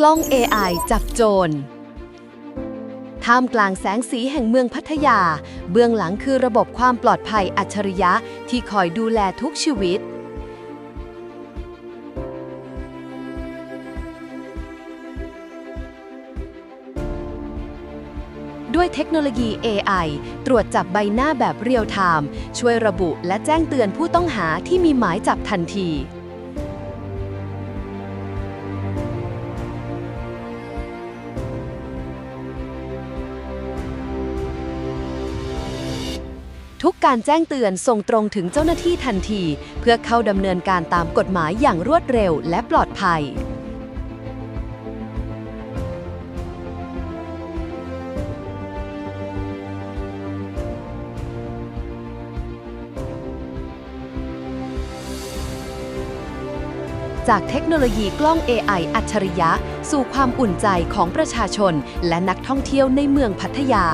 กล้อง AI จับโจร ท่ามกลางแสงสีแห่งเมืองพัทยา เบื้องหลังคือระบบความปลอดภัยอัจฉริยะที่คอยดูแลทุกชีวิต ด้วยเทคโนโลยี AI ตรวจจับใบหน้าแบบเรียลไทม์ช่วยระบุและแจ้งเตือนผู้ต้องหาที่มีหมายจับทันที ทุกการแจ้งเตือนส่งตรงถึงเจ้าหน้าที่ทันที เพื่อเข้าดำเนินการตามกฎหมายอย่างรวดเร็วและปลอดภัย จากเทคโนโลยีกล้อง AI อัจฉริยะ สู่ความอุ่นใจของประชาชน และนักท่องเที่ยวในเมืองพัทยา